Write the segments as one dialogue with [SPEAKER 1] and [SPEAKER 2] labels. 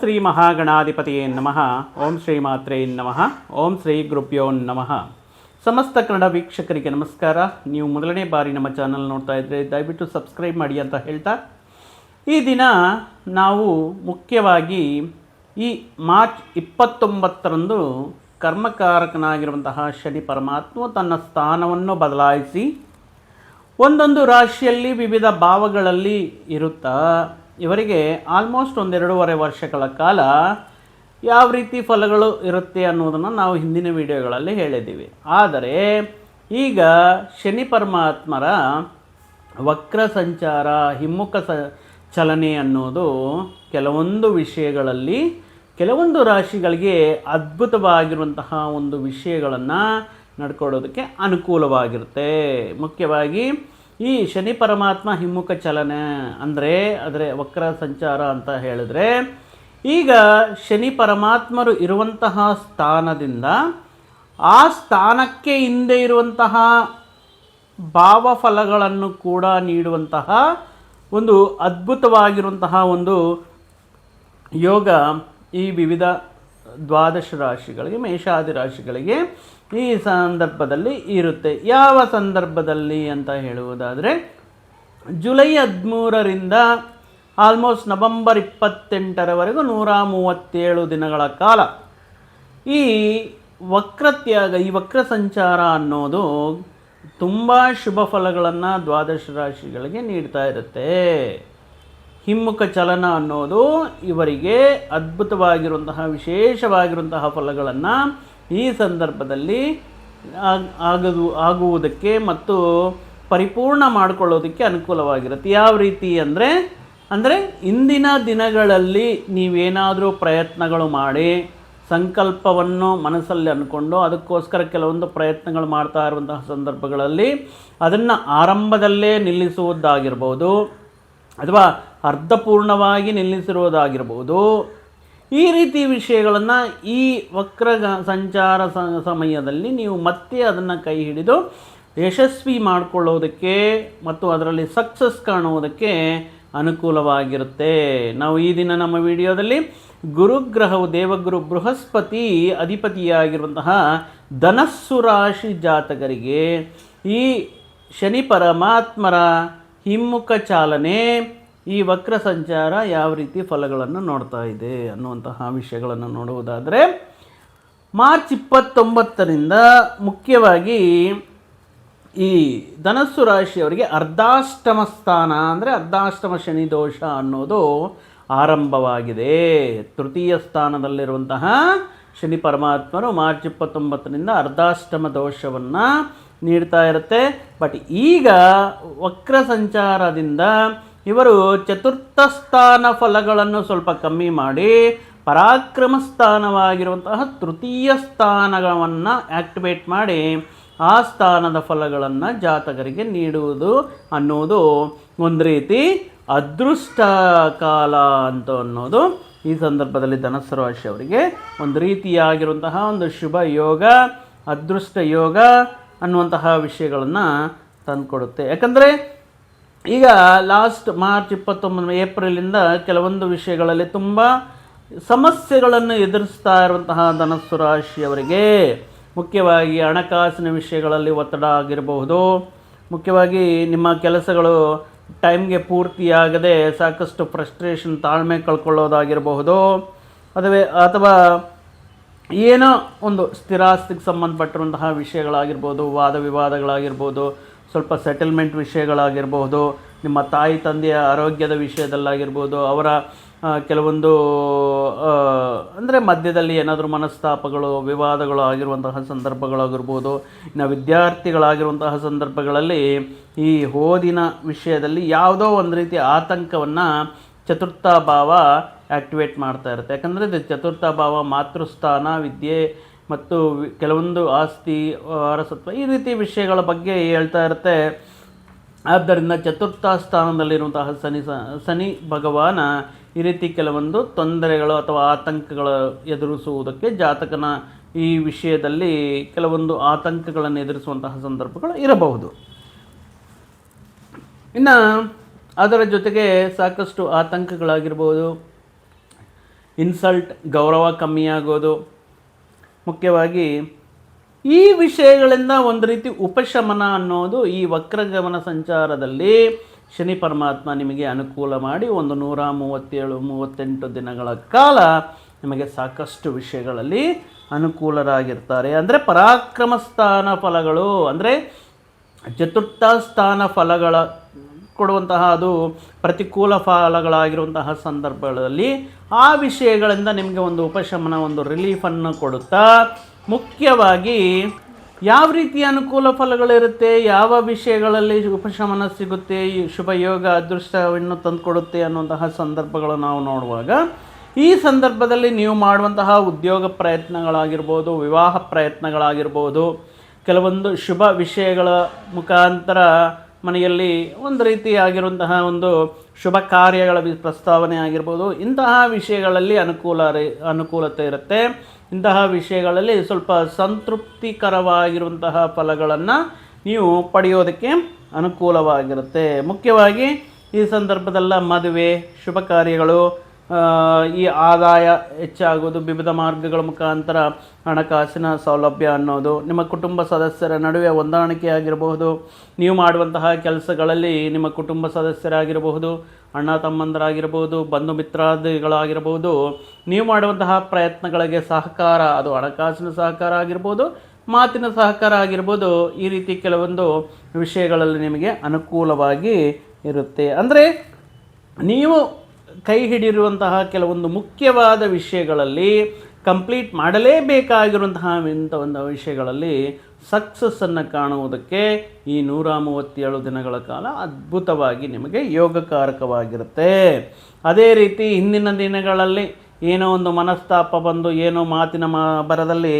[SPEAKER 1] ಶ್ರೀ ಮಹಾಗಣಾಧಿಪತಿಯೇ ನಮಃ. ಓಂ ಶ್ರೀ ಮಾತ್ರೇ ನಮಃ. ಓಂ ಶ್ರೀ ಗುರುಭ್ಯೋ ನಮಃ. ಸಮಸ್ತ ಕನ್ನಡ ವೀಕ್ಷಕರಿಗೆ ನಮಸ್ಕಾರ. ನೀವು ಮೊದಲನೇ ಬಾರಿ ನಮ್ಮ ಚಾನಲ್ ನೋಡ್ತಾ ಇದ್ದರೆ ದಯವಿಟ್ಟು ಸಬ್ಸ್ಕ್ರೈಬ್ ಮಾಡಿ ಅಂತ ಹೇಳ್ತಾ, ಈ ದಿನ ನಾವು ಮುಖ್ಯವಾಗಿ ಈ ಮಾರ್ಚ್ ಇಪ್ಪತ್ತೊಂಬತ್ತರಂದು ಕರ್ಮಕಾರಕನಾಗಿರುವಂತಹ ಶನಿ ಪರಮಾತ್ಮ ತನ್ನ ಸ್ಥಾನವನ್ನು ಬದಲಾಯಿಸಿ ಒಂದೊಂದು ರಾಶಿಯಲ್ಲಿ ವಿವಿಧ ಭಾವಗಳಲ್ಲಿ ಇರುತ್ತಾ ಇವರಿಗೆ ಆಲ್ಮೋಸ್ಟ್ ಒಂದೆರಡೂವರೆ ವರ್ಷಗಳ ಕಾಲ ಯಾವ ರೀತಿ ಫಲಗಳು ಇರುತ್ತೆ ಅನ್ನೋದನ್ನು ನಾವು ಹಿಂದಿನ ವಿಡಿಯೋಗಳಲ್ಲಿ ಹೇಳಿದ್ದೀವಿ. ಆದರೆ ಈಗ ಶನಿ ಪರಮಾತ್ಮರ ವಕ್ರ ಸಂಚಾರ, ಹಿಮ್ಮುಖ ಸ, ಚಲನೆ ಅನ್ನೋದು ಕೆಲವೊಂದು ವಿಷಯಗಳಲ್ಲಿ, ಕೆಲವೊಂದು ರಾಶಿಗಳಿಗೆ ಅದ್ಭುತವಾಗಿರುವಂತಹ ಒಂದು ವಿಷಯಗಳನ್ನು ನಡ್ಕೊಳ್ಳೋದಕ್ಕೆ ಅನುಕೂಲವಾಗಿರುತ್ತೆ. ಮುಖ್ಯವಾಗಿ ಈ ಶನಿ ಪರಮಾತ್ಮ ಹಿಮ್ಮುಖ ಚಲನೆ ಅಂದರೆ ಅದರ ವಕ್ರ ಸಂಚಾರ ಅಂತ ಹೇಳಿದ್ರೆ, ಈಗ ಶನಿ ಪರಮಾತ್ಮರು ಇರುವಂತಹ ಸ್ಥಾನದಿಂದ ಆ ಸ್ಥಾನಕ್ಕೆ ಹಿಂದೆ ಇರುವಂತಹ ಭಾವಫಲಗಳನ್ನು ಕೂಡ ನೀಡುವಂತಹ ಒಂದು ಅದ್ಭುತವಾಗಿರುವಂತಹ ಒಂದು ಯೋಗ ಈ ವಿವಿಧ ದ್ವಾದಶ ರಾಶಿಗಳಿಗೆ, ಮೇಷಾದಿ ರಾಶಿಗಳಿಗೆ ಈ ಸಂದರ್ಭದಲ್ಲಿ ಇರುತ್ತೆ. ಯಾವ ಸಂದರ್ಭದಲ್ಲಿ ಅಂತ ಹೇಳುವುದಾದರೆ, ಜುಲೈ ಹದಿಮೂರರಿಂದ ಆಲ್ಮೋಸ್ಟ್ ನವೆಂಬರ್ ಇಪ್ಪತ್ತೆಂಟರವರೆಗೂ ನೂರ ಮೂವತ್ತೇಳು ದಿನಗಳ ಕಾಲ ಈ ವಕ್ರತ್ಯಾಗ, ಈ ವಕ್ರ ಸಂಚಾರ ಅನ್ನೋದು ತುಂಬ ಶುಭ ಫಲಗಳನ್ನು ದ್ವಾದಶ ರಾಶಿಗಳಿಗೆ ನೀಡ್ತಾ ಇರುತ್ತೆ. ಹಿಮ್ಮುಖ ಚಲನ ಅನ್ನೋದು ಇವರಿಗೆ ಅದ್ಭುತವಾಗಿರುವಂತಹ, ವಿಶೇಷವಾಗಿರುವಂತಹ ಫಲಗಳನ್ನು ಈ ಸಂದರ್ಭದಲ್ಲಿ ಆಗದು, ಆಗುವುದಕ್ಕೆ ಮತ್ತು ಪರಿಪೂರ್ಣ ಮಾಡಿಕೊಳ್ಳೋದಕ್ಕೆ ಅನುಕೂಲವಾಗಿರುತ್ತೆ. ಯಾವ ರೀತಿ ಅಂದರೆ ಅಂದರೆ ಇಂದಿನ ದಿನಗಳಲ್ಲಿ ನೀವೇನಾದರೂ ಪ್ರಯತ್ನಗಳು ಮಾಡಿ, ಸಂಕಲ್ಪವನ್ನು ಮನಸ್ಸಲ್ಲಿ ಅಂದ್ಕೊಂಡು ಅದಕ್ಕೋಸ್ಕರ ಕೆಲವೊಂದು ಪ್ರಯತ್ನಗಳು ಮಾಡ್ತಾ ಇರುವಂತಹ ಸಂದರ್ಭಗಳಲ್ಲಿ ಅದನ್ನು ಆರಂಭದಲ್ಲೇ ನಿಲ್ಲಿಸುವುದಾಗಿರ್ಬೋದು. ಅಥವಾ ಅರ್ಧಪೂರ್ಣವಾಗಿ ನಿಲ್ಲಿಸಿರುವುದಾಗಿರ್ಬೋದು ಈ ರೀತಿ ವಿಷಯಗಳನ್ನು ಈ ವಕ್ರ ಸಂಚಾರ ಸಮಯದಲ್ಲಿ ನೀವು ಮತ್ತೆ ಅದನ್ನು ಕೈ ಹಿಡಿದು ಯಶಸ್ವಿ ಮಾಡಿಕೊಳ್ಳೋದಕ್ಕೆ ಮತ್ತು ಅದರಲ್ಲಿ ಸಕ್ಸಸ್ ಕಾಣುವುದಕ್ಕೆ ಅನುಕೂಲವಾಗಿರುತ್ತೆ. ನಾವು ಈ ದಿನ ನಮ್ಮ ವಿಡಿಯೋದಲ್ಲಿ ಗುರುಗ್ರಹವು ದೇವಗುರು ಬೃಹಸ್ಪತಿ ಅಧಿಪತಿಯಾಗಿರುವಂತಹ ಧನಸ್ಸು ರಾಶಿ ಜಾತಕರಿಗೆ ಈ ಶನಿ ಪರಮಾತ್ಮರ ಹಿಮ್ಮುಖ ಚಾಲನೆ ಈ ವಕ್ರ ಸಂಚಾರ ಯಾವ ರೀತಿ ಫಲಗಳನ್ನು ನೋಡ್ತಾ ಇದೆ ಅನ್ನುವಂತಹ ವಿಷಯಗಳನ್ನು ನೋಡುವುದಾದರೆ ಮಾರ್ಚ್ ಇಪ್ಪತ್ತೊಂಬತ್ತರಿಂದ ಮುಖ್ಯವಾಗಿ ಈ ಧನಸ್ಸು ರಾಶಿಯವರಿಗೆ ಅರ್ಧಾಷ್ಟಮ ಸ್ಥಾನ ಅಂದರೆ ಅರ್ಧಾಷ್ಟಮ ಶನಿ ದೋಷ ಅನ್ನೋದು ಆರಂಭವಾಗಿದೆ. ತೃತೀಯ ಸ್ಥಾನದಲ್ಲಿರುವಂತಹ ಶನಿ ಪರಮಾತ್ಮರು ಮಾರ್ಚ್ ಇಪ್ಪತ್ತೊಂಬತ್ತರಿಂದ ಅರ್ಧಾಷ್ಟಮ ದೋಷವನ್ನು ನೀಡ್ತಾ ಇರುತ್ತೆ. ಬಟ್ ಈಗ ವಕ್ರ ಸಂಚಾರದಿಂದ ಇವರು ಚತುರ್ಥ ಸ್ಥಾನ ಫಲಗಳನ್ನು ಸ್ವಲ್ಪ ಕಮ್ಮಿ ಮಾಡಿ ಪರಾಕ್ರಮ ಸ್ಥಾನವಾಗಿರುವಂತಹ ತೃತೀಯ ಸ್ಥಾನಗಳನ್ನು ಆಕ್ಟಿವೇಟ್ ಮಾಡಿ ಆ ಸ್ಥಾನದ ಫಲಗಳನ್ನು ಜಾತಕರಿಗೆ ನೀಡುವುದು ಅನ್ನೋದು ಒಂದು ರೀತಿ ಅದೃಷ್ಟ ಕಾಲ ಅಂತ ಅನ್ನೋದು ಈ ಸಂದರ್ಭದಲ್ಲಿ ಧನಸ್ಸು ರಾಶಿಯವರಿಗೆ ಒಂದು ರೀತಿಯಾಗಿರುವಂತಹ ಒಂದು ಶುಭ ಯೋಗ, ಅದೃಷ್ಟ ಯೋಗ ಅನ್ನುವಂತಹ ವಿಷಯಗಳನ್ನು ತಂದುಕೊಡುತ್ತೆ. ಯಾಕಂದರೆ ಈಗ ಲಾಸ್ಟ್ ಮಾರ್ಚ್ ಇಪ್ಪತ್ತೊಂಬತ್ತು ಏಪ್ರಿಲಿಂದ ಕೆಲವೊಂದು ವಿಷಯಗಳಲ್ಲಿ ತುಂಬ ಸಮಸ್ಯೆಗಳನ್ನು ಎದುರಿಸ್ತಾ ಇರುವಂತಹ ಧನಸ್ಸು ರಾಶಿಯವರಿಗೆ ಮುಖ್ಯವಾಗಿ ಹಣಕಾಸಿನ ವಿಷಯಗಳಲ್ಲಿ ಒತ್ತಡ ಆಗಿರಬಹುದು. ಮುಖ್ಯವಾಗಿ ನಿಮ್ಮ ಕೆಲಸಗಳು ಟೈಮ್ಗೆ ಪೂರ್ತಿಯಾಗದೆ ಸಾಕಷ್ಟು ಫ್ರಸ್ಟ್ರೇಷನ್ ತಾಳ್ಮೆ ಕಳ್ಕೊಳ್ಳೋದಾಗಿರಬಹುದು. ಅದುವೇ ಅಥವಾ ಏನೋ ಒಂದು ಸ್ಥಿರಾಸ್ತಿಗೆ ಸಂಬಂಧಪಟ್ಟಿರುವಂತಹ ವಿಷಯಗಳಾಗಿರ್ಬೋದು, ವಾದ ವಿವಾದಗಳಾಗಿರ್ಬೋದು, ಸ್ವಲ್ಪ ಸೆಟಲ್ಮೆಂಟ್ ವಿಷಯಗಳಾಗಿರ್ಬೋದು, ನಿಮ್ಮ ತಾಯಿ ತಂದೆಯ ಆರೋಗ್ಯದ ವಿಷಯದಲ್ಲಾಗಿರ್ಬೋದು, ಅವರ ಕೆಲವೊಂದು ಅಂದರೆ ಮಧ್ಯದಲ್ಲಿ ಏನಾದರೂ ಮನಸ್ತಾಪಗಳು, ವಿವಾದಗಳು ಆಗಿರುವಂತಹ ಸಂದರ್ಭಗಳಾಗಿರ್ಬೋದು, ಇನ್ನು ವಿದ್ಯಾರ್ಥಿಗಳಾಗಿರುವಂತಹ ಸಂದರ್ಭಗಳಲ್ಲಿ ಈ ಓದಿನ ವಿಷಯದಲ್ಲಿ ಯಾವುದೋ ಒಂದು ರೀತಿಯ ಆತಂಕವನ್ನು ಚತುರ್ಥ ಭಾವ ಆ್ಯಕ್ಟಿವೇಟ್ ಮಾಡ್ತಾ ಇರುತ್ತೆ. ಯಾಕಂದರೆ ಇದು ಚತುರ್ಥ ಭಾವ, ಮಾತೃಸ್ಥಾನ, ವಿದ್ಯೆ ಮತ್ತು ಕೆಲವೊಂದು ಆಸ್ತಿ, ವಾರಸತ್ವ ಈ ರೀತಿ ವಿಷಯಗಳ ಬಗ್ಗೆ ಹೇಳ್ತಾ ಇರುತ್ತೆ. ಆದ್ದರಿಂದ ಚತುರ್ಥ ಸ್ಥಾನದಲ್ಲಿರುವಂತಹ ಶನಿ ಶನಿ ಭಗವಾನ ಈ ರೀತಿ ಕೆಲವೊಂದು ತೊಂದರೆಗಳು ಅಥವಾ ಆತಂಕಗಳು ಎದುರಿಸುವುದಕ್ಕೆ ಜಾತಕನ ಈ ವಿಷಯದಲ್ಲಿ ಕೆಲವೊಂದು ಆತಂಕಗಳನ್ನು ಎದುರಿಸುವಂತಹ ಸಂದರ್ಭಗಳು ಇರಬಹುದು. ಇನ್ನು ಅದರ ಜೊತೆಗೆ ಸಾಕಷ್ಟು ಆತಂಕಗಳಾಗಿರ್ಬೋದು. ಇನ್ಸಲ್ಟ್, ಗೌರವ ಕಮ್ಮಿಯಾಗೋದು. ಮುಖ್ಯವಾಗಿ ಈ ವಿಷಯಗಳಿಂದ ಒಂದು ರೀತಿ ಉಪಶಮನ ಅನ್ನೋದು ಈ ವಕ್ರಗಮನ ಸಂಚಾರದಲ್ಲಿ ಶನಿ ಪರಮಾತ್ಮ ನಿಮಗೆ ಅನುಕೂಲ ಮಾಡಿ ಒಂದು ನೂರ ಮೂವತ್ತೇಳು, ಮೂವತ್ತೆಂಟು ದಿನಗಳ ಕಾಲ ನಿಮಗೆ ಸಾಕಷ್ಟು ವಿಷಯಗಳಲ್ಲಿ ಅನುಕೂಲರಾಗಿರ್ತಾರೆ. ಅಂದರೆ ಪರಾಕ್ರಮ ಸ್ಥಾನ ಫಲಗಳು, ಅಂದರೆ ಚತುರ್ಥ ಸ್ಥಾನ ಫಲಗಳ ಕೊಡುವಂತಹ ಅದು ಪ್ರತಿಕೂಲ ಫಲಗಳಾಗಿರುವಂತಹ ಸಂದರ್ಭಗಳಲ್ಲಿ ಆ ವಿಷಯಗಳಿಂದ ನಿಮಗೆ ಒಂದು ಉಪಶಮನ, ಒಂದು ರಿಲೀಫನ್ನು ಕೊಡುತ್ತಾ, ಮುಖ್ಯವಾಗಿ ಯಾವ ರೀತಿಯ ಅನುಕೂಲ ಫಲಗಳಿರುತ್ತೆ, ಯಾವ ವಿಷಯಗಳಲ್ಲಿ ಉಪಶಮನ ಸಿಗುತ್ತೆ ಈ ಶುಭ ಯೋಗ ಅದೃಷ್ಟವನ್ನು ತಂದುಕೊಡುತ್ತೆ ಅನ್ನುವಂತಹ ಸಂದರ್ಭಗಳು ನಾವು ನೋಡುವಾಗ, ಈ ಸಂದರ್ಭದಲ್ಲಿ ನೀವು ಮಾಡುವಂತಹ ಉದ್ಯೋಗ ಪ್ರಯತ್ನಗಳಾಗಿರ್ಬೋದು, ವಿವಾಹ ಪ್ರಯತ್ನಗಳಾಗಿರ್ಬೋದು, ಕೆಲವೊಂದು ಶುಭ ವಿಷಯಗಳ ಮುಖಾಂತರ ಮನೆಯಲ್ಲಿ ಒಂದು ರೀತಿಯಾಗಿರುವಂತಹ ಒಂದು ಶುಭ ಕಾರ್ಯಗಳ ಪ್ರಸ್ತಾವನೆ ಆಗಿರ್ಬೋದು, ಇಂತಹ ವಿಷಯಗಳಲ್ಲಿ ಅನುಕೂಲ ಅನುಕೂಲತೆ ಇರುತ್ತೆ. ಇಂತಹ ವಿಷಯಗಳಲ್ಲಿ ಸ್ವಲ್ಪ ಸಂತೃಪ್ತಿಕರವಾಗಿರುವಂತಹ ಫಲಗಳನ್ನು ನೀವು ಪಡೆಯೋದಕ್ಕೆ ಅನುಕೂಲವಾಗಿರುತ್ತೆ. ಮುಖ್ಯವಾಗಿ ಈ ಸಂದರ್ಭದಲ್ಲ ಮದುವೆ, ಶುಭ ಕಾರ್ಯಗಳು ಈ ಆದಾಯ ಹೆಚ್ಚಾಗೋದು ವಿವಿಧ ಮಾರ್ಗಗಳ ಮುಖಾಂತರ ಹಣಕಾಸಿನ ಸೌಲಭ್ಯ ಅನ್ನೋದು. ನಿಮ್ಮ ಕುಟುಂಬ ಸದಸ್ಯರ ನಡುವೆ ಹೊಂದಾಣಿಕೆ ಆಗಿರಬಹುದು ನೀವು ಮಾಡುವಂತಹ ಕೆಲಸಗಳಲ್ಲಿ ನಿಮ್ಮ ಕುಟುಂಬ ಸದಸ್ಯರಾಗಿರಬಹುದು, ಅಣ್ಣ ತಮ್ಮಂದರಾಗಿರ್ಬೋದು ಬಂಧು ಮಿತ್ರಾದಿಗಳಾಗಿರ್ಬೋದು ನೀವು ಮಾಡುವಂತಹ ಪ್ರಯತ್ನಗಳಿಗೆ ಸಹಕಾರ, ಅದು ಹಣಕಾಸಿನ ಸಹಕಾರ ಆಗಿರ್ಬೋದು ಮಾತಿನ ಸಹಕಾರ ಆಗಿರ್ಬೋದು ಈ ರೀತಿ ಕೆಲವೊಂದು ವಿಷಯಗಳಲ್ಲಿ ನಿಮಗೆ ಅನುಕೂಲವಾಗಿ ಇರುತ್ತೆ. ಅಂದರೆ ನೀವು ಕೈ ಹಿಡಿರುವಂತಹ ಕೆಲವೊಂದು ಮುಖ್ಯವಾದ ವಿಷಯಗಳಲ್ಲಿ, ಕಂಪ್ಲೀಟ್ ಮಾಡಲೇಬೇಕಾಗಿರುವಂತಹ ಇಂಥ ಒಂದು ವಿಷಯಗಳಲ್ಲಿ ಸಕ್ಸಸ್ಸನ್ನು ಕಾಣುವುದಕ್ಕೆ ಈ ನೂರ ಮೂವತ್ತೇಳು ದಿನಗಳ ಕಾಲ ಅದ್ಭುತವಾಗಿ ನಿಮಗೆ ಯೋಗಕಾರಕವಾಗಿರುತ್ತೆ. ಅದೇ ರೀತಿ ಹಿಂದಿನ ದಿನಗಳಲ್ಲಿ ಏನೋ ಒಂದು ಮನಸ್ತಾಪ ಬಂದು ಏನೋ ಮಾತಿನ ಮಾ, ಬರದಲ್ಲಿ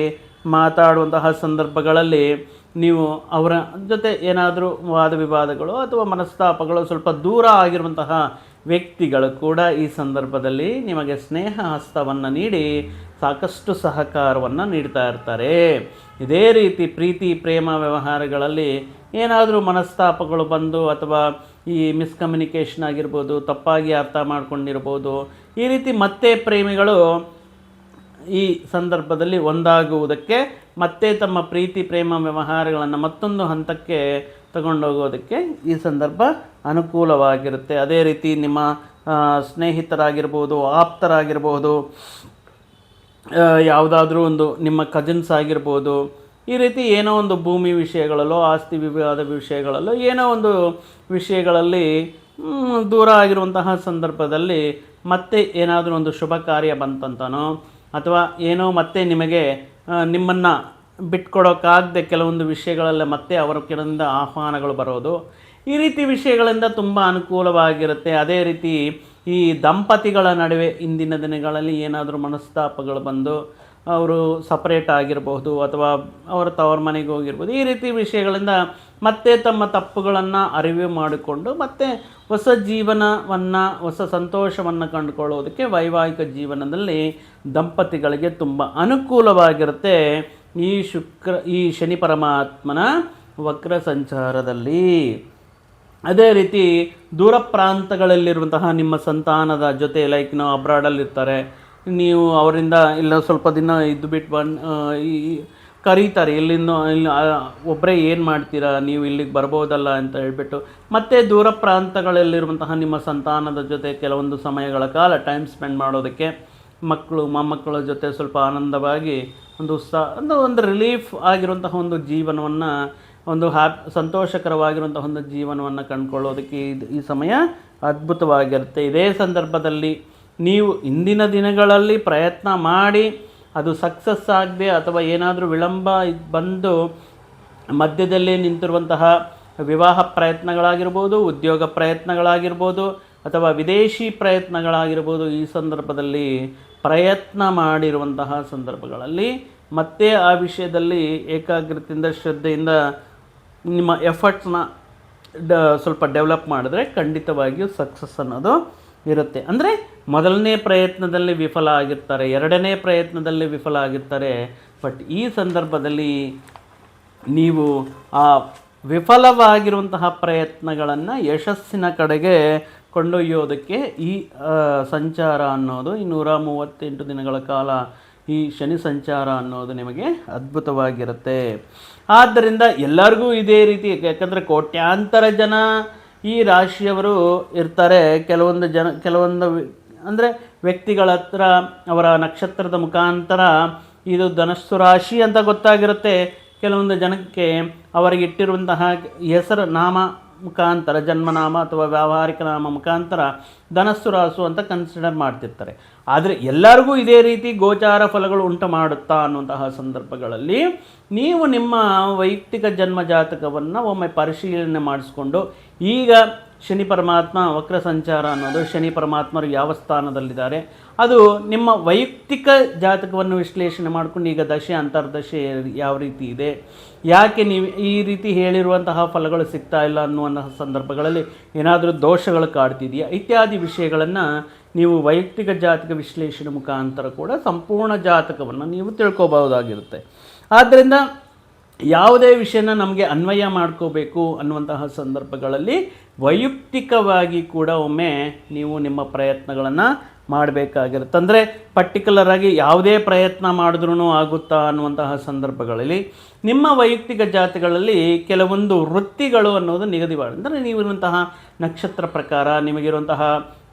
[SPEAKER 1] ಮಾತಾಡುವಂತಹ ಸಂದರ್ಭಗಳಲ್ಲಿ ನೀವು ಅವರ ಜೊತೆ ಏನಾದರೂ ವಾದ ವಿವಾದಗಳು ಅಥವಾ ಮನಸ್ತಾಪಗಳು ಸ್ವಲ್ಪ ದೂರ ಆಗಿರುವಂತಹ ವ್ಯಕ್ತಿಗಳು ಕೂಡ ಈ ಸಂದರ್ಭದಲ್ಲಿ ನಿಮಗೆ ಸ್ನೇಹ ಹಸ್ತವನ್ನು ನೀಡಿ ಸಾಕಷ್ಟು ಸಹಕಾರವನ್ನು ನೀಡ್ತಾ ಇರ್ತಾರೆ. ಇದೇ ರೀತಿ ಪ್ರೀತಿ, ಪ್ರೇಮ ವ್ಯವಹಾರಗಳಲ್ಲಿ ಏನಾದರೂ ಮನಸ್ತಾಪಗಳು ಬಂದು ಅಥವಾ ಈ ಮಿಸ್ಕಮ್ಯುನಿಕೇಷನ್ ಆಗಿರ್ಬೋದು, ತಪ್ಪಾಗಿ ಅರ್ಥ ಮಾಡ್ಕೊಂಡಿರ್ಬೋದು, ಈ ರೀತಿ ಮತ್ತೆ ಪ್ರೇಮಿಗಳು ಈ ಸಂದರ್ಭದಲ್ಲಿ ಒಂದಾಗುವುದಕ್ಕೆ ಮತ್ತೆ ತಮ್ಮ ಪ್ರೀತಿ, ಪ್ರೇಮ ವ್ಯವಹಾರಗಳನ್ನು ಮತ್ತೊಂದು ಹಂತಕ್ಕೆ ತಗೊಂಡೋಗೋದಕ್ಕೆ ಈ ಸಂದರ್ಭ ಅನುಕೂಲವಾಗಿರುತ್ತೆ. ಅದೇ ರೀತಿ ನಿಮ್ಮ ಸ್ನೇಹಿತರಾಗಿರ್ಬೋದು, ಆಪ್ತರಾಗಿರ್ಬೋದು ಯಾವುದಾದ್ರೂ ಒಂದು ನಿಮ್ಮ ಕಜಿನ್ಸ್ ಆಗಿರ್ಬೋದು, ಈ ರೀತಿ ಏನೋ ಒಂದು ಭೂಮಿ ವಿಷಯಗಳಲ್ಲೋ, ಆಸ್ತಿ ವಿವಾದ ವಿಷಯಗಳಲ್ಲೋ, ಏನೋ ಒಂದು ವಿಷಯಗಳಲ್ಲಿ ದೂರ ಆಗಿರುವಂತಹ ಸಂದರ್ಭದಲ್ಲಿ ಮತ್ತೆ ಏನಾದರೂ ಒಂದು ಶುಭ ಕಾರ್ಯ ಬಂತಂತನೋ, ಅಥವಾ ಏನೋ ಮತ್ತೆ ನಿಮಗೆ ನಿಮ್ಮನ್ನು ಬಿಟ್ಕೊಡೋಕ್ಕಾಗದೆ ಕೆಲವೊಂದು ವಿಷಯಗಳಲ್ಲೇ ಮತ್ತೆ ಅವರ ಕೆಲವೊಂದು ಆಹ್ವಾನಗಳು ಬರೋದು. ಈ ರೀತಿ ವಿಷಯಗಳಿಂದ ತುಂಬ ಅನುಕೂಲವಾಗಿರುತ್ತೆ. ಅದೇ ರೀತಿ ಈ ದಂಪತಿಗಳ ನಡುವೆ ಇಂದಿನ ದಿನಗಳಲ್ಲಿ ಏನಾದರೂ ಮನಸ್ತಾಪಗಳು ಬಂದು ಅವರು ಸಪ್ರೇಟ್ ಆಗಿರಬಹುದು ಅಥವಾ ಅವರ ತವರ ಮನೆಗೆ ಹೋಗಿರ್ಬೋದು. ಈ ರೀತಿ ವಿಷಯಗಳಿಂದ ಮತ್ತೆ ತಮ್ಮ ತಪ್ಪುಗಳನ್ನು ಅರಿವು ಮಾಡಿಕೊಂಡು ಮತ್ತೆ ಹೊಸ ಜೀವನವನ್ನು, ಹೊಸ ಸಂತೋಷವನ್ನು ಕಂಡುಕೊಳ್ಳೋದಕ್ಕೆ ವೈವಾಹಿಕ ಜೀವನದಲ್ಲಿ ದಂಪತಿಗಳಿಗೆ ತುಂಬ ಅನುಕೂಲವಾಗಿರುತ್ತೆ. ಈ ಶುಕ್ರ, ಈ ಶನಿ ಪರಮಾತ್ಮನ ವಕ್ರ ಸಂಚಾರದಲ್ಲಿ. ಅದೇ ರೀತಿ ದೂರ ಪ್ರಾಂತಗಳಲ್ಲಿರುವಂತಹ ನಿಮ್ಮ ಸಂತಾನದ ಜೊತೆ ಲೈಕ್ ನಾವು ಅಬ್ರಾಡಲ್ಲಿ ಇರ್ತಾರೆ ನೀವು ಅವರಿಂದ ಇಲ್ಲ ಸ್ವಲ್ಪ ದಿನ ಇದ್ದು ಬಿಟ್ಟು ಬಂದು ಕರೀತಾರೆ, ಇಲ್ಲಿಂದ, ಇಲ್ಲಿ ಒಬ್ಬರೇ ಏನು ಮಾಡ್ತೀರಾ, ನೀವು ಇಲ್ಲಿಗೆ ಬರ್ಬೋದಲ್ಲ ಅಂತ ಹೇಳಿಬಿಟ್ಟು. ಮತ್ತೆ ದೂರ ಪ್ರಾಂತಗಳಲ್ಲಿರುವಂತಹ ನಿಮ್ಮ ಸಂತಾನದ ಜೊತೆ ಕೆಲವೊಂದು ಸಮಯಗಳ ಕಾಲ ಟೈಮ್ ಸ್ಪೆಂಡ್ ಮಾಡೋದಕ್ಕೆ ಮಕ್ಕಳು, ಮೊಮ್ಮಕ್ಕಳ ಜೊತೆ ಸ್ವಲ್ಪ ಆನಂದವಾಗಿ ಒಂದು ಉತ್ಸಾಹ ಒಂದು ಒಂದು ರಿಲೀಫ್ ಆಗಿರುವಂತಹ ಒಂದು ಜೀವನವನ್ನು, ಒಂದು ಹ್ಯಾಪ್ ಸಂತೋಷಕರವಾಗಿರುವಂತಹ ಒಂದು ಜೀವನವನ್ನು ಕಂಡುಕೊಳ್ಳೋದಕ್ಕೆ ಇದು, ಈ ಸಮಯ ಅದ್ಭುತವಾಗಿರುತ್ತೆ. ಇದೇ ಸಂದರ್ಭದಲ್ಲಿ ನೀವು ಇಂದಿನ ದಿನಗಳಲ್ಲಿ ಪ್ರಯತ್ನ ಮಾಡಿ, ಅದು ಸಕ್ಸಸ್ ಆಗದೆ ಅಥವಾ ಏನಾದರೂ ವಿಳಂಬ ಬಂದು ಮಧ್ಯದಲ್ಲಿ ನಿಂತಿರುವಂತಹ ವಿವಾಹ ಪ್ರಯತ್ನಗಳಾಗಿರ್ಬೋದು, ಉದ್ಯೋಗ ಪ್ರಯತ್ನಗಳಾಗಿರ್ಬೋದು ಅಥವಾ ವಿದೇಶಿ ಪ್ರಯತ್ನಗಳಾಗಿರ್ಬೋದು ಈ ಸಂದರ್ಭದಲ್ಲಿ ಪ್ರಯತ್ನ ಮಾಡಿರುವಂತಹ ಸಂದರ್ಭಗಳಲ್ಲಿ ಮತ್ತೆ ಆ ವಿಷಯದಲ್ಲಿ ಏಕಾಗ್ರತೆಯಿಂದ, ಶ್ರದ್ಧೆಯಿಂದ ನಿಮ್ಮ ಎಫರ್ಟ್ಸ್ನ ಡ ಸ್ವಲ್ಪ ಡೆವಲಪ್ ಮಾಡಿದ್ರೆ ಖಂಡಿತವಾಗಿಯೂ ಸಕ್ಸಸ್ ಅನ್ನೋದು ಇರುತ್ತೆ. ಅಂದರೆ ಮೊದಲನೇ ಪ್ರಯತ್ನದಲ್ಲಿ ವಿಫಲ ಆಗಿರ್ತಾರೆ, ಎರಡನೇ ಪ್ರಯತ್ನದಲ್ಲಿ ವಿಫಲ ಆಗಿರ್ತಾರೆ. ಬಟ್ ಈ ಸಂದರ್ಭದಲ್ಲಿ ನೀವು ಆ ವಿಫಲವಾಗಿರುವಂತಹ ಪ್ರಯತ್ನಗಳನ್ನು ಯಶಸ್ಸಿನ ಕಡೆಗೆ ಕೊಂಡೊಯ್ಯೋದಕ್ಕೆ ಈ ಸಂಚಾರ ಅನ್ನೋದು ಈ ನೂರ ಮೂವತ್ತೆಂಟು ದಿನಗಳ ಕಾಲ ಈ ಶನಿ ಸಂಚಾರ ಅನ್ನೋದು ನಿಮಗೆ ಅದ್ಭುತವಾಗಿರುತ್ತೆ. ಆದ್ದರಿಂದ ಎಲ್ಲರಿಗೂ ಇದೇ ರೀತಿ, ಯಾಕಂದರೆ ಕೋಟ್ಯಾಂತರ ಜನ ಈ ರಾಶಿಯವರು ಇರ್ತಾರೆ. ಕೆಲವೊಂದು ಜನ, ಕೆಲವೊಂದು ಅಂದರೆ ವ್ಯಕ್ತಿಗಳ ಹತ್ರ, ಅವರ ನಕ್ಷತ್ರದ ಮುಖಾಂತರ ಇದು ಧನಸ್ಸು ರಾಶಿ ಅಂತ ಗೊತ್ತಾಗಿರುತ್ತೆ. ಕೆಲವೊಂದು ಜನಕ್ಕೆ ಅವರಿಗೆ ಇಟ್ಟಿರುವಂತಹ ಹೆಸರು, ನಾಮ ಮುಖಾಂತರ, ಜನ್ಮನಾಮ ಅಥವಾ ವ್ಯಾವಹಾರಿಕ ನಾಮ ಮುಖಾಂತರ ಧನಸ್ಸು, ರಾಸು ಅಂತ ಕನ್ಸಿಡರ್ ಮಾಡ್ತಿರ್ತಾರೆ. ಆದರೆ ಎಲ್ಲರಿಗೂ ಇದೇ ರೀತಿ ಗೋಚಾರ ಫಲಗಳು ಉಂಟು ಮಾಡುತ್ತಾ ಅನ್ನುವಂತಹ ಸಂದರ್ಭಗಳಲ್ಲಿ ನೀವು ನಿಮ್ಮ ವೈಯಕ್ತಿಕ ಜನ್ಮ ಜಾತಕವನ್ನು ಒಮ್ಮೆ ಪರಿಶೀಲನೆ ಮಾಡಿಸ್ಕೊಂಡು, ಈಗ ಶನಿ ಪರಮಾತ್ಮ ವಕ್ರ ಸಂಚಾರ ಅನ್ನೋದು ಶನಿ ಪರಮಾತ್ಮರು ಯಾವ ಸ್ಥಾನದಲ್ಲಿದ್ದಾರೆ, ಅದು ನಿಮ್ಮ ವೈಯಕ್ತಿಕ ಜಾತಕವನ್ನು ವಿಶ್ಲೇಷಣೆ ಮಾಡಿಕೊಂಡು ಈಗ ದಶೆ, ಅಂತರ್ದಶೆ ಯಾವ ರೀತಿ ಇದೆ ಯಾಕೆ ನೀವು ಈ ರೀತಿ ಹೇಳಿರುವಂತಹ ಫಲಗಳು ಸಿಗ್ತಾ ಇಲ್ಲ ಅನ್ನುವಂತಹ ಸಂದರ್ಭಗಳಲ್ಲಿ ಏನಾದರೂ ದೋಷಗಳು ಕಾಡ್ತಿದೆಯಾ? ಇತ್ಯಾದಿ ವಿಷಯಗಳನ್ನು ನೀವು ವೈಯಕ್ತಿಕ ಜಾತಕ ವಿಶ್ಲೇಷಣೆ ಮುಖಾಂತರ ಕೂಡ ಸಂಪೂರ್ಣ ಜಾತಕವನ್ನು ನೀವು ತಿಳ್ಕೊಬಹುದಾಗಿರುತ್ತೆ. ಆದ್ದರಿಂದ ಯಾವುದೇ ವಿಷಯನ ನಮಗೆ ಅನ್ವಯ ಮಾಡ್ಕೋಬೇಕು ಅನ್ನುವಂತಹ ಸಂದರ್ಭಗಳಲ್ಲಿ ವೈಯಕ್ತಿಕವಾಗಿ ಕೂಡ ಒಮ್ಮೆ ನೀವು ನಿಮ್ಮ ಪ್ರಯತ್ನಗಳನ್ನು ಮಾಡಬೇಕಾಗಿರುತ್ತೆ. ಅಂದರೆ ಪರ್ಟಿಕ್ಯುಲರ್ ಆಗಿ ಯಾವುದೇ ಪ್ರಯತ್ನ ಮಾಡಿದ್ರೂ ಆಗುತ್ತಾ ಅನ್ನುವಂತಹ ಸಂದರ್ಭಗಳಲ್ಲಿ ನಿಮ್ಮ ವೈಯಕ್ತಿಕ ಜಾತಿಗಳಲ್ಲಿ ಕೆಲವೊಂದು ವೃತ್ತಿಗಳು ಅನ್ನೋದು ನಿಗದಿ ಅಂದರೆ ನೀವಿರುವಂತಹ ನಕ್ಷತ್ರ ಪ್ರಕಾರ, ನಿಮಗಿರುವಂತಹ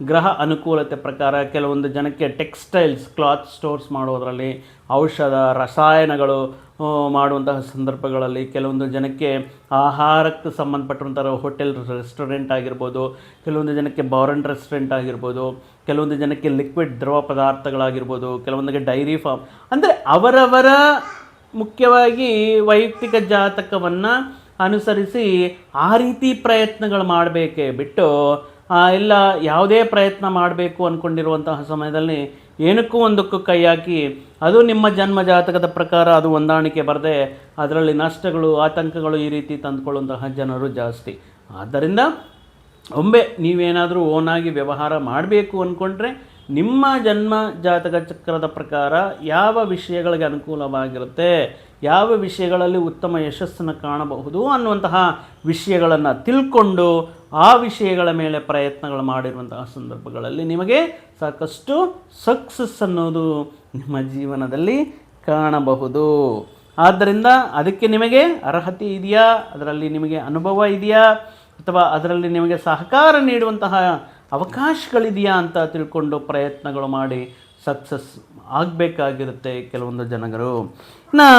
[SPEAKER 1] ಗ್ರಹ ಅನುಕೂಲತೆ ಪ್ರಕಾರ ಕೆಲವೊಂದು ಜನಕ್ಕೆ ಟೆಕ್ಸ್ಟೈಲ್ಸ್, ಕ್ಲಾತ್ ಸ್ಟೋರ್ಸ್ ಮಾಡೋದರಲ್ಲಿ ಔಷಧ, ರಸಾಯನಗಳು ಮಾಡುವಂತಹ ಸಂದರ್ಭಗಳಲ್ಲಿ ಕೆಲವೊಂದು ಜನಕ್ಕೆ ಆಹಾರಕ್ಕೆ ಸಂಬಂಧಪಟ್ಟಂಥ ಹೋಟೆಲ್ ರೆಸ್ಟೋರೆಂಟ್ ಆಗಿರ್ಬೋದು, ಕೆಲವೊಂದು ಜನಕ್ಕೆ ಬಾರನ್ ರೆಸ್ಟೋರೆಂಟ್ ಆಗಿರ್ಬೋದು, ಕೆಲವೊಂದು ಜನಕ್ಕೆ ಲಿಕ್ವಿಡ್ ದ್ರವ ಪದಾರ್ಥಗಳಾಗಿರ್ಬೋದು, ಕೆಲವೊಂದಕ್ಕೆ ಡೈರಿ ಫಾರ್ಮ್. ಅಂದರೆ ಅವರವರ ಮುಖ್ಯವಾಗಿ ವೈಯಕ್ತಿಕ ಜಾತಕವನ್ನು ಅನುಸರಿಸಿ ಆ ರೀತಿ ಪ್ರಯತ್ನಗಳು ಮಾಡಬೇಕೇ ಬಿಟ್ಟು ಇಲ್ಲ ಯಾವುದೇ ಪ್ರಯತ್ನ ಮಾಡಬೇಕು ಅಂದ್ಕೊಂಡಿರುವಂತಹ ಸಮಯದಲ್ಲಿ ಏನಕ್ಕೂ ಒಂದಕ್ಕೂ ಕೈ ಹಾಕಿ ಅದು ನಿಮ್ಮ ಜನ್ಮ ಜಾತಕದ ಪ್ರಕಾರ ಅದು ಹೊಂದಾಣಿಕೆ ಬರದೆ ಅದರಲ್ಲಿ ನಷ್ಟಗಳು, ಆತಂಕಗಳು ಈ ರೀತಿ ತಂದುಕೊಳ್ಳುವಂತಹ ಜನರು ಜಾಸ್ತಿ. ಆದ್ದರಿಂದ ಒಮ್ಮೆ ನೀವೇನಾದರೂ ಓನಾಗಿ ವ್ಯವಹಾರ ಮಾಡಬೇಕು ಅಂದ್ಕೊಂಡ್ರೆ ನಿಮ್ಮ ಜನ್ಮ ಜಾತಕ ಚಕ್ರದ ಪ್ರಕಾರ ಯಾವ ವಿಷಯಗಳಿಗೆ ಅನುಕೂಲವಾಗಿರುತ್ತೆ, ಯಾವ ವಿಷಯಗಳಲ್ಲಿ ಉತ್ತಮ ಯಶಸ್ಸನ್ನು ಕಾಣಬಹುದು ಅನ್ನುವಂತಹ ವಿಷಯಗಳನ್ನು ತಿಳ್ಕೊಂಡು ಆ ವಿಷಯಗಳ ಮೇಲೆ ಪ್ರಯತ್ನಗಳು ಮಾಡಿರುವಂತಹ ಸಂದರ್ಭಗಳಲ್ಲಿ ನಿಮಗೆ ಸಾಕಷ್ಟು ಸಕ್ಸಸ್ ಅನ್ನೋದು ನಿಮ್ಮ ಜೀವನದಲ್ಲಿ ಕಾಣಬಹುದು. ಆದ್ದರಿಂದ ಅದಕ್ಕೆ ನಿಮಗೆ ಅರ್ಹತೆ ಇದೆಯಾ? ಅದರಲ್ಲಿ ನಿಮಗೆ ಅನುಭವ ಇದೆಯಾ? ಅಥವಾ ಅದರಲ್ಲಿ ನಿಮಗೆ ಸಹಕಾರ ನೀಡುವಂತಹ ಅವಕಾಶಗಳಿದೆಯಾ ಅಂತ ತಿಳ್ಕೊಂಡು ಪ್ರಯತ್ನಗಳು ಮಾಡಿ ಸಕ್ಸಸ್ ಆಗಬೇಕಾಗಿರುತ್ತೆ ಕೆಲವೊಂದು ಜನಗಳು ಇನ್ನು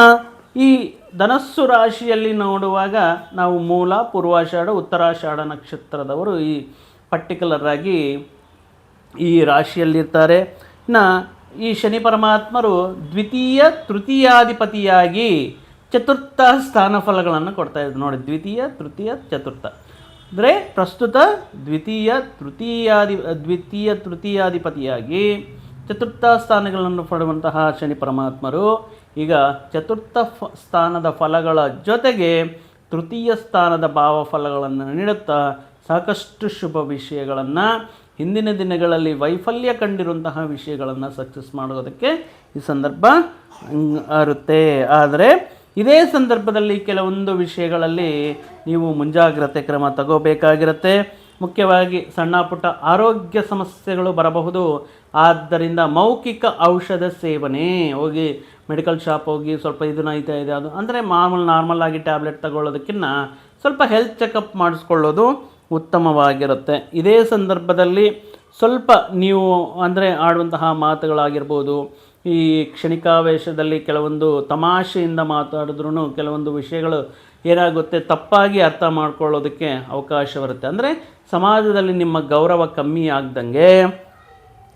[SPEAKER 1] ಈ ಧನಸ್ಸು ರಾಶಿಯಲ್ಲಿ ನೋಡುವಾಗ ನಾವು ಮೂಲ, ಪೂರ್ವಾಷಾಢ, ಉತ್ತರಾಷಾಢ ನಕ್ಷತ್ರದವರು ಈ ಪರ್ಟಿಕ್ಯುಲರ್ ಆಗಿ ಈ ರಾಶಿಯಲ್ಲಿರ್ತಾರೆ. ಇನ್ನು ಈ ಶನಿ ಪರಮಾತ್ಮರು ದ್ವಿತೀಯ, ತೃತೀಯಾಧಿಪತಿಯಾಗಿ ಚತುರ್ಥ ಸ್ಥಾನ ಫಲಗಳನ್ನು ಇದ್ದರು ನೋಡಿ, ದ್ವಿತೀಯ, ತೃತೀಯ, ಚತುರ್ಥ. ಅಂದರೆ ಪ್ರಸ್ತುತ ದ್ವಿತೀಯ, ತೃತೀಯಾಧಿ, ದ್ವಿತೀಯ, ತೃತೀಯಾಧಿಪತಿಯಾಗಿ ಚತುರ್ಥ ಸ್ಥಾನಗಳನ್ನು ಪಡುವಂತಹ ಶನಿ ಪರಮಾತ್ಮರು ಈಗ ಚತುರ್ಥ ಫ, ಸ್ಥಾನದ ಫಲಗಳ ಜೊತೆಗೆ ತೃತೀಯ ಸ್ಥಾನದ ಭಾವ ಫಲಗಳನ್ನು ನೀಡುತ್ತಾ ಸಾಕಷ್ಟು ಶುಭ ವಿಷಯಗಳನ್ನು ಹಿಂದಿನ ದಿನಗಳಲ್ಲಿ ವೈಫಲ್ಯ ಕಂಡಿರುವಂತಹ ವಿಷಯಗಳನ್ನು ಸಕ್ಸಸ್ ಮಾಡೋದಕ್ಕೆ ಈ ಸಂದರ್ಭ ಇರುತ್ತೆ ಆದರೆ ಇದೇ ಸಂದರ್ಭದಲ್ಲಿ ಕೆಲವೊಂದು ವಿಷಯಗಳಲ್ಲಿ ನೀವು ಮುಂಜಾಗ್ರತೆ ಕ್ರಮ ತಗೋಬೇಕಾಗಿರುತ್ತೆ. ಮುಖ್ಯವಾಗಿ ಸಣ್ಣ ಪುಟ್ಟ ಆರೋಗ್ಯ ಸಮಸ್ಯೆಗಳು ಬರಬಹುದು. ಆದ್ದರಿಂದ ಮೌಖಿಕ ಔಷಧ ಸೇವನೆ. ಹೋಗಿ ಮೆಡಿಕಲ್ ಶಾಪ್ ಹೋಗಿ ಸ್ವಲ್ಪ ಇದನ್ನ ಐತೆ ಇದೆ, ಅದು. ಅಂದರೆ ಮಾಮೂಲು ನಾರ್ಮಲ್ ಆಗಿ ಟ್ಯಾಬ್ಲೆಟ್ ತಗೊಳ್ಳೋದಕ್ಕಿಂತ ಸ್ವಲ್ಪ ಹೆಲ್ತ್ ಚೆಕಪ್ ಮಾಡಿಸ್ಕೊಳ್ಳೋದು ಉತ್ತಮವಾಗಿರುತ್ತೆ. ಇದೇ ಸಂದರ್ಭದಲ್ಲಿ ಸ್ವಲ್ಪ ನೀವು ಅಂದರೆ ಆಡುವಂತಹ ಮಾತುಗಳಾಗಿರ್ಬೋದು, ಈ ಕ್ಷಣಿಕಾವೇಶದಲ್ಲಿ ಕೆಲವೊಂದು ತಮಾಷೆಯಿಂದ ಮಾತಾಡಿದ್ರೂ ಕೆಲವೊಂದು ವಿಷಯಗಳು ಏನಾಗುತ್ತೆ ತಪ್ಪಾಗಿ ಅರ್ಥ ಮಾಡ್ಕೊಳ್ಳೋದಕ್ಕೆ ಅವಕಾಶ ಬರುತ್ತೆ. ಅಂದರೆ ಸಮಾಜದಲ್ಲಿ ನಿಮ್ಮ ಗೌರವ ಕಮ್ಮಿ ಆಗ್ದಂಗೆ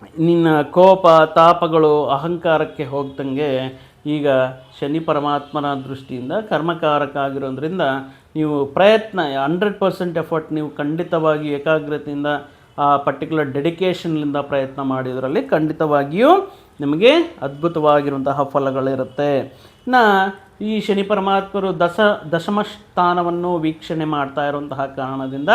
[SPEAKER 1] ನಿನ್ನ ಕೋಪ, ತಾಪಗಳು, ಅಹಂಕಾರಕ್ಕೆ ಹೋಗ್ದಂಗೆ ಈಗ ಶನಿ ಪರಮಾತ್ಮನ ದೃಷ್ಟಿಯಿಂದ ಕರ್ಮಕಾರಕ ಆಗಿರೋದ್ರಿಂದ ನೀವು ಪ್ರಯತ್ನ ಹಂಡ್ರೆಡ್ ಪರ್ಸೆಂಟ್ ಎಫರ್ಟ್ ನೀವು ಖಂಡಿತವಾಗಿ ಏಕಾಗ್ರತೆಯಿಂದ ಆ ಪರ್ಟಿಕ್ಯುಲರ್ ಡೆಡಿಕೇಶನ್ನಿಂದ ಪ್ರಯತ್ನ ಮಾಡಿದ್ರಲ್ಲಿ ಖಂಡಿತವಾಗಿಯೂ ನಿಮಗೆ ಅದ್ಭುತವಾಗಿರುವಂತಹ ಫಲಗಳಿರುತ್ತೆ. ಇನ್ನು ಈ ಶನಿ ಪರಮಾತ್ಮರು ದಶ, ದಶಮ ಸ್ಥಾನವನ್ನು ವೀಕ್ಷಣೆ ಮಾಡ್ತಾ ಇರುವಂತಹ ಕಾರಣದಿಂದ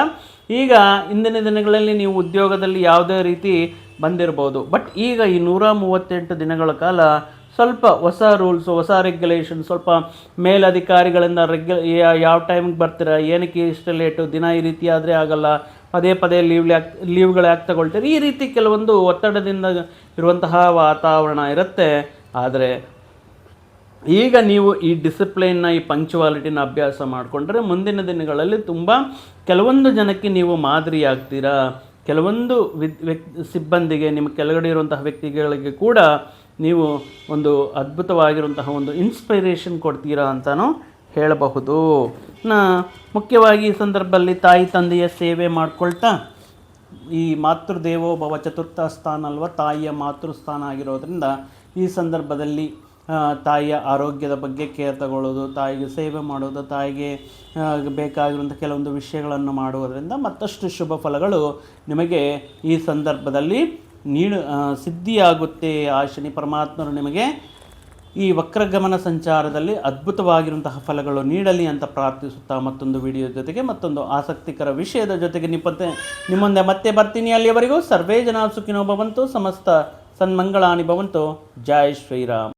[SPEAKER 1] ಈಗ ಇಂದಿನ ದಿನಗಳಲ್ಲಿ ನೀವು ಉದ್ಯೋಗದಲ್ಲಿ ಯಾವುದೇ ರೀತಿ ಬಂದಿರ್ಬೋದು. ಬಟ್ ಈಗ ಈ ನೂರ ಮೂವತ್ತೆಂಟು ದಿನಗಳ ಕಾಲ ಸ್ವಲ್ಪ ಹೊಸ ರೂಲ್ಸು ಹೊಸ ರೆಗ್ಯುಲೇಷನ್ ಸ್ವಲ್ಪ ಮೇಲಧಿಕಾರಿಗಳಿಂದ ರೆಗ್ಯು ಯಾವ ಟೈಮ್ಗೆ ಬರ್ತೀರಾ, ಏನಕ್ಕೆ ಇಷ್ಟು ಲೇಟು ದಿನ ಈ ರೀತಿ ಆದರೆ ಆಗಲ್ಲ, ಪದೇ ಪದೇ ಲೀವ್ ಲೀವ್ಗಳು ಯಾಕೆ ತಗೊಳ್ತೀರಿ. ಈ ರೀತಿ ಕೆಲವೊಂದು ಒತ್ತಡದಿಂದ ಇರುವಂತಹ ವಾತಾವರಣ ಇರುತ್ತೆ. ಆದರೆ ಈಗ ನೀವು ಈ ಡಿಸಿಪ್ಲೈನ್ನ ಈ ಪಂಕ್ಚುವಾಲಿಟಿನ ಅಭ್ಯಾಸ ಮಾಡಿಕೊಂಡ್ರೆ ಮುಂದಿನ ದಿನಗಳಲ್ಲಿ ತುಂಬ ಕೆಲವೊಂದು ಜನಕ್ಕೆ ನೀವು ಮಾದರಿಯಾಗ್ತೀರಾ. ಕೆಲವೊಂದು ವಿದ್ ವ್ಯಕ್ ಸಿಬ್ಬಂದಿಗೆ, ನಿಮ್ಮ ಕೆಳಗಡೆ ಇರುವಂತಹ ವ್ಯಕ್ತಿಗಳಿಗೆ ಕೂಡ ನೀವು ಒಂದು ಅದ್ಭುತವಾಗಿರುವಂತಹ ಒಂದು ಇನ್ಸ್ಪಿರೇಷನ್ ಕೊಡ್ತೀರಾ ಅಂತಲೂ ಹೇಳಬಹುದು. ನಾ, ಮುಖ್ಯವಾಗಿ ಈ ಸಂದರ್ಭದಲ್ಲಿ ತಾಯಿ ತಂದೆಯ ಸೇವೆ ಮಾಡಿಕೊಳ್ತಾ, ಈ ಮಾತೃದೇವೋ ಭವ ಚತುರ್ಥ ಸ್ಥಾನ ಅಲ್ವ, ತಾಯಿಯ ಮಾತೃಸ್ಥಾನ ಆಗಿರೋದ್ರಿಂದ ಈ ಸಂದರ್ಭದಲ್ಲಿ ತಾಯಿಯ ಆರೋಗ್ಯದ ಬಗ್ಗೆ ಕೇರ್ ತಗೊಳ್ಳೋದು, ತಾಯಿಗೆ ಸೇವೆ ಮಾಡೋದು, ತಾಯಿಗೆ ಬೇಕಾಗಿರುವಂಥ ಕೆಲವೊಂದು ವಿಷಯಗಳನ್ನು ಮಾಡುವುದರಿಂದ ಮತ್ತಷ್ಟು ಶುಭ ಫಲಗಳು ನಿಮಗೆ ಈ ಸಂದರ್ಭದಲ್ಲಿ ನೀಡು ಸಿದ್ಧಿಯಾಗುತ್ತೆ. ಆ ಶನಿ ಪರಮಾತ್ಮರು ನಿಮಗೆ ಈ ವಕ್ರಗಮನ ಸಂಚಾರದಲ್ಲಿ ಅದ್ಭುತವಾಗಿರುವಂತಹ ಫಲಗಳು ನೀಡಲಿ ಅಂತ ಪ್ರಾರ್ಥಿಸುತ್ತಾ ಮತ್ತೊಂದು ವಿಡಿಯೋ ಜೊತೆಗೆ ಮತ್ತೊಂದು ಆಸಕ್ತಿಕರ ವಿಷಯದ ಜೊತೆಗೆ ನಿಪ್ಪತ್ತೆ. ನಿಮ್ಮೊಂದೆ ಮತ್ತೆ ಬರ್ತೀನಿ ಅಲ್ಲಿಯವರೆಗೂ. ಸರ್ವೇ ಜನ ಸುಖಿನೋ ಭವಂತು, ಸಮಸ್ತ ಸನ್ಮಂಗಳಾನಿ ಭವಂತು. ಜೈ ಶ್ರೀರಾಮ್.